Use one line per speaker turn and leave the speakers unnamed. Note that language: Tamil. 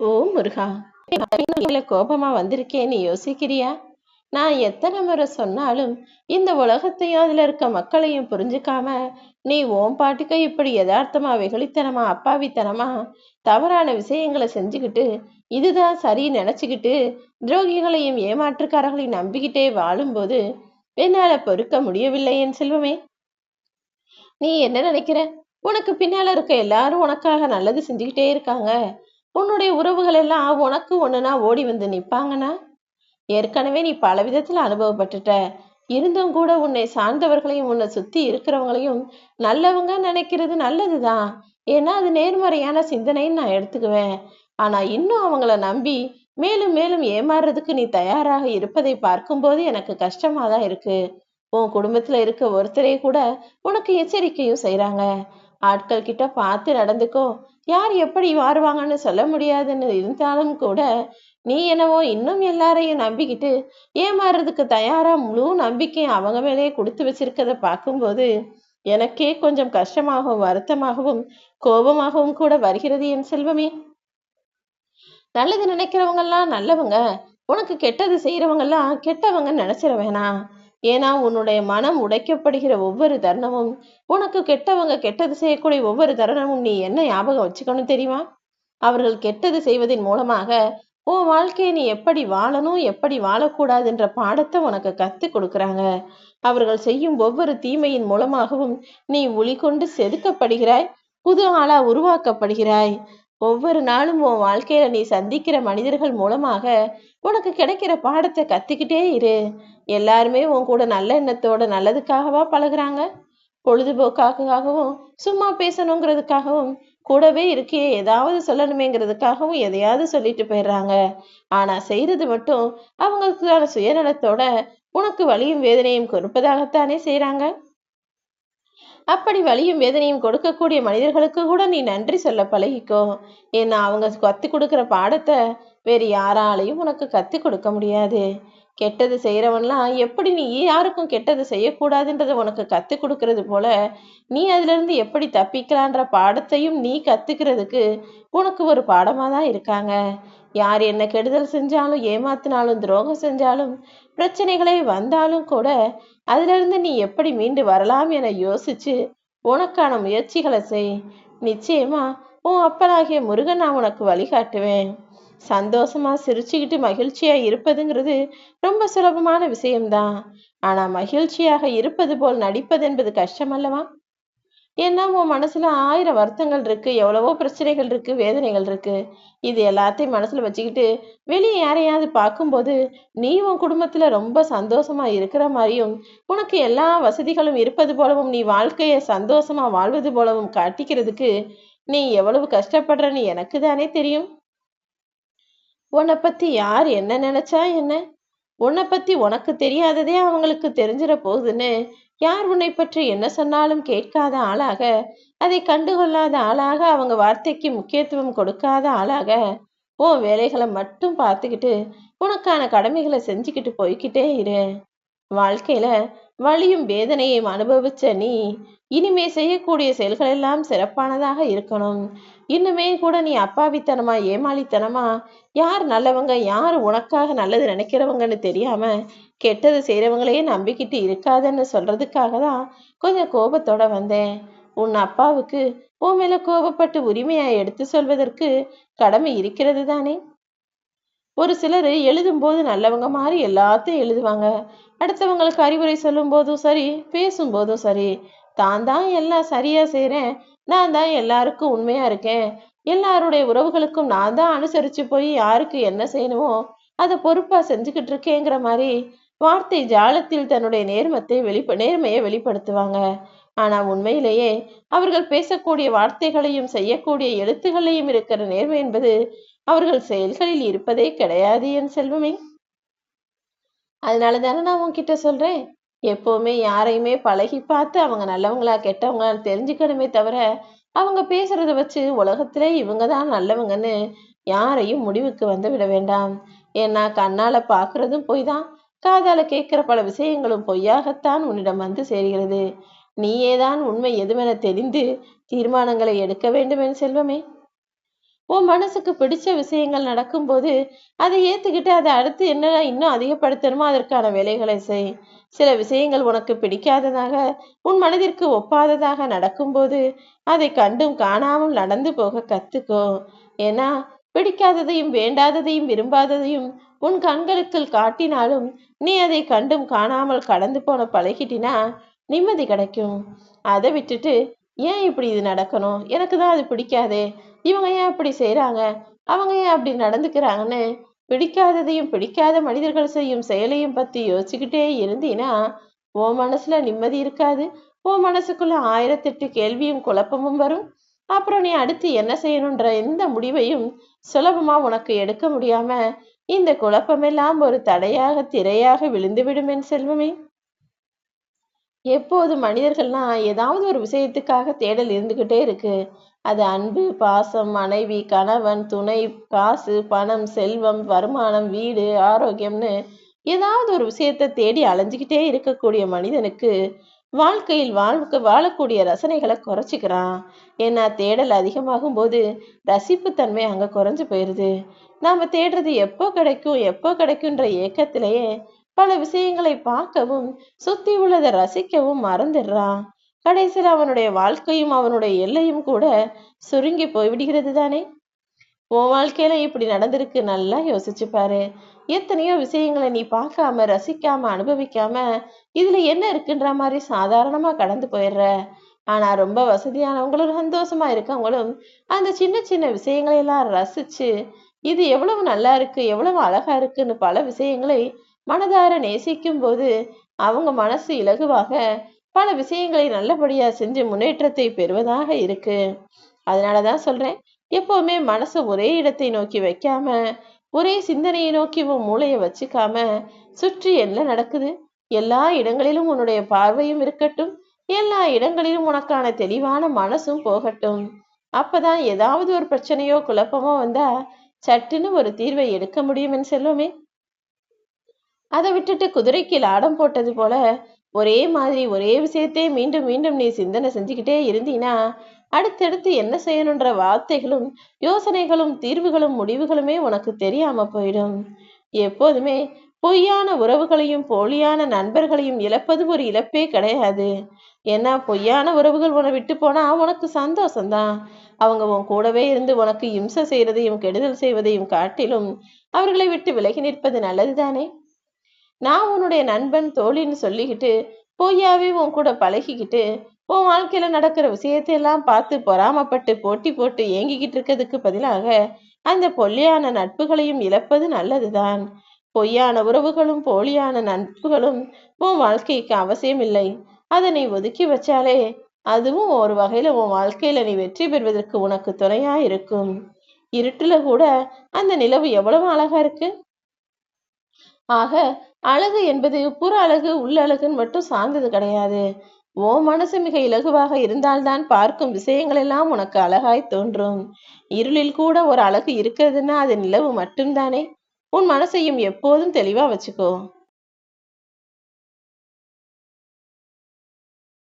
ஓ முருகா மேல கோபமா வந்திருக்கேன்னு யோசிக்கிறியா? நான் எத்தனை முறை சொன்னாலும் இந்த உலகத்தையும் அதுல இருக்க மக்களையும் புரிஞ்சுக்காம நீ ஓம் பாட்டுக்கு இப்படி யதார்த்தமா வெகுளித்தனமா அப்பாவித்தனமா தவறான விஷயங்களை செஞ்சுக்கிட்டு இதுதான் சரி நினைச்சுக்கிட்டு துரோகிகளையும் ஏமாற்றுக்காரர்களையும் நம்பிக்கிட்டே வாழும்போது என்னால பொறுக்க முடியவில்லை என் செல்வமே. நீ என்ன நினைக்கிற? உனக்கு பின்னால இருக்க எல்லாரும் உனக்காக நல்லது செஞ்சுக்கிட்டே இருக்காங்க. உன்னுடைய உறவுகள் எல்லாம் உனக்கு ஒண்ணுனா ஓடி வந்து நிப்பாங்கன்னா ஏற்கனவே நீ பல விதத்துல அனுபவப்பட்டுட்ட. இருந்தும் கூட உன்னை சார்ந்தவர்களையும் உன்னை சுத்தி இருக்கிறவங்களையும் நல்லவங்க நினைக்கிறது நல்லதுதான். ஏன்னா அது நேர்மறையான சிந்தனைன்னு நான் எடுத்துக்குவேன். ஆனா இன்னும் அவங்கள நம்பி மேலும் மேலும் ஏமாறுறதுக்கு நீ தயாராக இருப்பதை பார்க்கும்போது எனக்கு கஷ்டமா தான் இருக்கு. உன் குடும்பத்துல இருக்க ஒருத்தரே கூட உனக்கு எச்சரிக்கையும் செய்றாங்க. ஆட்கள் கிட்ட பார்த்து நடந்துக்கோ. யார் எப்படி மாறுவாங்கன்னு சொல்ல முடியாதுன்னு இருந்தாலும் கூட நீ என்னவோ இன்னும் எல்லாரையும் நம்பிக்கிட்டு ஏமாறுறதுக்கு தயாரா முழு நம்பிக்கையும் அவங்க மேலேயே கொடுத்து வச்சிருக்கத பார்க்கும்போது எனக்கே கொஞ்சம் கஷ்டமாகவும் வருத்தமாகவும் கோபமாகவும் கூட வருகிறது என் செல்வமே. நல்லது நினைக்கிறவங்க எல்லாம் நல்லவங்க உனக்கு கெட்டது செய்யறவங்க எல்லாம் கெட்டவங்க நினைச்சிட வேணாம். ஏன்னா உன்னுடைய மனம் உடைக்கப்படுகிற ஒவ்வொரு தருணமும் உனக்கு கெட்டவங்க கெட்டது செய்யக்கூடிய ஒவ்வொரு தருணமும் நீ என்ன ஞாபகம் வச்சுக்கணும் தெரியுமா? அவர்கள் கெட்டது செய்வதன் மூலமாக உன் வாழ்க்கையை நீ எப்படி வாழணும் எப்படி வாழக்கூடாதுன்ற பாடத்தை உனக்கு கத்து கொடுக்குறாங்க. அவர்கள் செய்யும் ஒவ்வொரு தீமையின் மூலமாகவும் நீ ஒளி கொண்டு செதுக்கப்படுகிறாய் புது ஆளா உருவாக்கப்படுகிறாய். ஒவ்வொரு நாளும் உன் வாழ்க்கையில நீ சந்திக்கிற மனிதர்கள் மூலமாக உனக்கு கிடைக்கிற பாடத்தை கத்துக்கிட்டே இரு. எல்லாருமே உன் கூட நல்ல எண்ணத்தோட நல்லதுக்காகவா பழகுறாங்க. பொழுதுபோக்காகவும் சும்மா பேசணுங்கிறதுக்காகவும் கூடவே இருக்கே ஏதாவது சொல்லணுமேங்கிறதுக்காகவும் எதையாவது சொல்லிட்டு போயிடுறாங்க. ஆனா செய்யறது மட்டும் அவங்களுக்கான சுயநலத்தோட உனக்கு வலியும் வேதனையும் கொடுப்பதாகத்தானே செய்யறாங்க அப்படி வலியும் வேதனையும் கொடுக்கக்கூடிய மனிதர்களுக்கு கூட நீ நன்றி சொல்ல பழகிக்கோ. ஏன்னா அவங்க கத்து கொடுக்குற பாடத்தை வேறு யாராலையும் உனக்கு கற்றுக் கொடுக்க முடியாது. கெட்டது செய்கிறவன்லாம் எப்படி நீ யாருக்கும் கெட்டது செய்யக்கூடாதுன்றதை உனக்கு கற்றுக் கொடுக்கறது போல நீ அதுலேருந்து எப்படி தப்பிக்கலான்ற பாடத்தையும் நீ கத்துக்கிறதுக்கு உனக்கு ஒரு பாடமாக தான் இருக்காங்க. யார் என்ன கெடுதல் செஞ்சாலும் ஏமாத்தினாலும் துரோகம் செஞ்சாலும் பிரச்சனைகளே வந்தாலும் கூட அதுல இருந்து நீ எப்படி மீண்டு வரலாம் என யோசிச்சு உனக்கான முயற்சிகளை செய். நிச்சயமா உன் அப்பனாகிய முருகன் நான் உனக்கு வழிகாட்டுவேன். சந்தோஷமா சிரிச்சுக்கிட்டு மகிழ்ச்சியா இருப்பதுங்கிறது ரொம்ப சுலபமான விஷயம்தான். ஆனா மகிழ்ச்சியாக இருப்பது போல் நடிப்பது என்பது கஷ்டம் அல்லவா ஏன்னா உன் மனசுல ஆயிரம் வருத்தங்கள் இருக்கு எவ்வளவோ பிரச்சனைகள் இருக்கு வேதனைகள் இருக்கு. இது எல்லாத்தையும் மனசுல வச்சுக்கிட்டு வெளியே யாரையாவது பார்க்கும்போது நீ உன் குடும்பத்துல ரொம்ப சந்தோஷமா இருக்கிற மாதிரியும் உனக்கு எல்லா வசதிகளும் இருப்பது போலவும் நீ வாழ்க்கைய சந்தோஷமா வாழ்வது போலவும் காட்டிக்கிறதுக்கு நீ எவ்வளவு கஷ்டப்படுறன்னு எனக்கு தானே தெரியும். உன்னை பத்தி யார் என்ன நினைச்சா என்ன? உன்னை பத்தி உனக்கு தெரியாததே அவங்களுக்கு தெரிஞ்சிட போகுதுன்னு யார் உன்னை பற்றி என்ன சொன்னாலும் கேட்காத ஆளாக? அதை கண்டுகொள்ளாத ஆளாக அவங்க வார்த்தைக்கு முக்கியத்துவம் கொடுக்காத ஆளாக? உன் வேலைகளை மட்டும் பார்த்துக்கிட்டு உனக்கான கடமைகளை செஞ்சுக்கிட்டு போய்கிட்டே இரு. வாழ்க்கையில வலியும் வேதனையும் அனுபவிச்ச நீ இனிமே செய்யக்கூடிய செயல்கள் எல்லாம் சிறப்பானதாக இருக்கணும். இன்னுமே கூட நீ அப்பாவித்தனமா ஏமாளித்தனமா யார் நல்லவங்க யார் உனக்காக நல்லது நினைக்கிறவங்கன்னு தெரியாம கெட்டது செய்யறவங்களையே நம்பிக்கிட்டு இருக்காதன்னு சொல்றதுக்காக தான் கொஞ்சம் கோபத்தோட வந்தேன். உன் அப்பாவுக்கு உன் மேல கோபப்பட்டு உரிமையா எடுத்து சொல்வதற்கு கடமை இருக்கிறது தானே? ஒரு சிலர் எழுதும்போது நல்லவங்க மாதிரி எல்லாத்தையும் எழுதுவாங்க. அடுத்தவங்களுக்கு அறிவுரை சொல்லும் போதும் சரி பேசும் போதும் சரி தான் தான் எல்லாம் சரியா செய்கிறேன் நான் தான் எல்லாருக்கும் உண்மையா இருக்கேன். எல்லாருடைய உறவுகளுக்கும் நான் தான் அனுசரிச்சு போய் யாருக்கு என்ன செய்யணுமோ அதை பொறுப்பா செஞ்சுக்கிட்டு இருக்கேங்கிற மாதிரி வார்த்தை ஜாலத்தில் தன்னுடைய நேர்மத்தை வெளிப்ப நேர்மையை வெளிப்படுத்துவாங்க. ஆனா உண்மையிலேயே அவர்கள் பேசக்கூடிய வார்த்தைகளையும் செய்யக்கூடிய எழுத்துகளையும் இருக்கிற நேர்மை என்பது அவர்கள் செயல்களில் இருப்பதே கிடையாது என் செல்வமே. அதனால தானே நான் உன்கிட்ட சொல்றேன். எப்பவுமே யாரையுமே பழகி பார்த்து அவங்க நல்லவங்களா கெட்டவங்களான்னு தெரிஞ்சுக்கணுமே தவிர அவங்க பேசுறத வச்சு உலகத்துல இவங்க தான் நல்லவங்கன்னு யாரையும் முடிவுக்கு வந்து விட வேண்டாம். ஏன்னா கண்ணால பாக்குறதும் பொய் தான் காதால கேட்கிற பல விஷயங்களும் பொய்யாகத்தான் உன்னிடம் வந்து சேர்கிறது. நீயேதான் உண்மை எதுவென தெரிந்து தீர்மானங்களை எடுக்க வேண்டும் என் செல்வமே. உன் மனசுக்கு பிடிச்ச விஷயங்கள் நடக்கும்போது அதை ஏத்துக்கிட்டு அதை அடுத்து என்ன இன்னும் அதிகப்படுத்தணுமோ அதற்கான வேலைகளை செய். சில விஷயங்கள் உனக்கு பிடிக்காததாக உன் மனதிற்கு ஒப்பாததாக நடக்கும்போது அதை கண்டும் காணாமல் நடந்து போக கத்துக்கோ. ஏன்னா பிடிக்காததையும் வேண்டாததையும் விரும்பாததையும் உன் கண்களுக்கு காட்டினாலும் நீ அதை கண்டும் காணாமல் கடந்து போன பழகிட்டினா நிம்மதி கிடைக்கும். அதை விட்டுட்டு ஏன் இப்படி இது நடக்கணும்? எனக்கு தான் அது பிடிக்காதே. இவங்க ஏன் அப்படி செய்கிறாங்க அவங்க ஏன் அப்படி நடந்துக்கிறாங்கன்னு பிடிக்காததையும் பிடிக்காத மனிதர்கள் செய்யும் செயலையும் பற்றி யோசிச்சுக்கிட்டே இருந்தீன்னா உன் மனசுல நிம்மதி இருக்காது. உன் மனசுக்குள்ள ஆயிரத்தெட்டு கேள்வியும் குழப்பமும் வரும். அப்புறம் நீ அடுத்து என்ன செய்யணுன்ற எந்த முடிவையும் சுலபமா உனக்கு எடுக்க முடியாம இந்த குழப்பமெல்லாம் ஒரு தடையாக திரையாக விழுந்துவிடும் என் செல்வமே. எப்போது மனிதர்கள்னா ஏதாவது ஒரு விஷயத்துக்காக தேடல் இருந்துகிட்டே இருக்கு. அது அன்பு பாசம் மனைவி கணவன் துணை காசு பணம் செல்வம் வருமானம் வீடு ஆரோக்கியம்னு ஏதாவது ஒரு விஷயத்தை தேடி அலைஞ்சுக்கிட்டே இருக்கக்கூடிய மனிதனுக்கு வாழ்க்கையில் வாழ்வுக்கு வாழக்கூடிய ரசனைகளை குறைச்சிக்கிறான். ஏன்னா தேடல் அதிகமாகும் போது ரசிப்புத்தன்மை அங்கே குறைஞ்சு போயிடுது நாம் தேடுறது எப்போ கிடைக்கும் எப்போ கிடைக்குன்ற ஏக்கத்திலேயே பல விஷயங்களை பார்க்கவும் சுத்தி உள்ளதை ரசிக்கவும் மறந்துடுறான் கடைசியில் அவனுடைய வாழ்க்கையும் அவனுடைய எல்லையும் கூட சுருங்கி போய்விடுகிறது தானே? உன் வாழ்க்கையில இப்படி நடந்திருக்கு நல்லா யோசிச்சு பாரு. எத்தனையோ விஷயங்களை நீ பார்க்காம ரசிக்காம அனுபவிக்காம இதுல என்ன இருக்குன்ற மாதிரி சாதாரணமா கடந்து போயிடுற. ஆனா ரொம்ப வசதியானவங்களும் சந்தோஷமா இருக்கவங்களும் அந்த சின்ன சின்ன விஷயங்களை எல்லாம் ரசிச்சு இது எவ்வளவு நல்லா இருக்கு எவ்வளவு அழகா இருக்குன்னு பல விஷயங்களை மனதார நேசிக்கும் போது அவங்க மனசு இலகுவாக பல விஷயங்களை நல்லபடியா செஞ்சு முன்னேற்றத்தை பெறுவதாக இருக்கு. அதனாலதான் சொல்றேன் எப்பவுமே மனசை ஒரே இடத்தை நோக்கி வைக்காம ஒரே சிந்தனையை நோக்கி உன் மூளையை வச்சுக்காம சுற்றி என்ன நடக்குது? எல்லா இடங்களிலும் உன்னுடைய பார்வையும் இருக்கட்டும் எல்லா இடங்களிலும் உனக்கான தெளிவான மனசும் போகட்டும். அப்பதான் ஏதாவது ஒரு பிரச்சனையோ குழப்பமோ வந்தா சட்டுன்னு ஒரு தீர்வை எடுக்க முடியும் என் செல்வமே. அதை விட்டுட்டு குதிரைக்கு லாடம் போட்டது போல ஒரே மாதிரி ஒரே விஷயத்தையே மீண்டும் மீண்டும் நீ சிந்தனை செஞ்சுக்கிட்டே இருந்தீனா அடுத்தடுத்து என்ன செய்யணுன்ற வார்த்தைகளும் யோசனைகளும் தீர்வுகளும் முடிவுகளுமே உனக்கு தெரியாம போயிடும். எப்போதுமே பொய்யான உறவுகளையும் போலியான நண்பர்களையும் இழப்பது ஒரு இழப்பே கிடையாது. ஏன்னா பொய்யான உறவுகள் உன விட்டு போனா உனக்கு சந்தோஷம்தான். அவங்க உன் கூடவே இருந்து உனக்கு இம்சை செய்யறதையும் கெடுதல் செய்வதையும் காட்டிலும் அவர்களை விட்டு விலகி நிற்பது நல்லதுதானே? நான் உன்னுடைய நண்பன் தோழின்னு சொல்லிக்கிட்டு பொய்யாவே உன் கூட பழகிக்கிட்டு உன் வாழ்க்கையில நடக்கிற விஷயத்தையெல்லாம் பார்த்து பொறாமப்பட்டு போட்டி போட்டு ஏங்கிக்கிட்டு இருக்கிறதுக்கு பதிலாக அந்த பொல்லியான நட்புகளையும் இழப்பது நல்லதுதான். பொய்யான உறவுகளும் போலியான நட்புகளும் உன் வாழ்க்கைக்கு அவசியம் இல்லை அதை நீ ஒதுக்கி வச்சாலே அதுவும் ஒரு வகையில உன் வாழ்க்கையில நீ வெற்றி பெறுவதற்கு உனக்கு துணையா இருக்கும். இருட்டுல கூட அந்த நிலவு எவ்வளவு அழகா இருக்கு? ஆக அழகு என்பது புற அழகு உள்ளழகுன்னு மட்டும் சார்ந்தது கிடையாது. ஓ மனசு மிக இலகுவாக இருந்தால்தான் பார்க்கும் விஷயங்கள் எல்லாம் உனக்கு அழகாய் தோன்றும். இருளில் கூட ஒரு அழகு இருக்கிறதுன்னா அது நிலவு மட்டும்தானே? உன் மனசையும் எப்போதும் தெளிவா வச்சுக்கோ.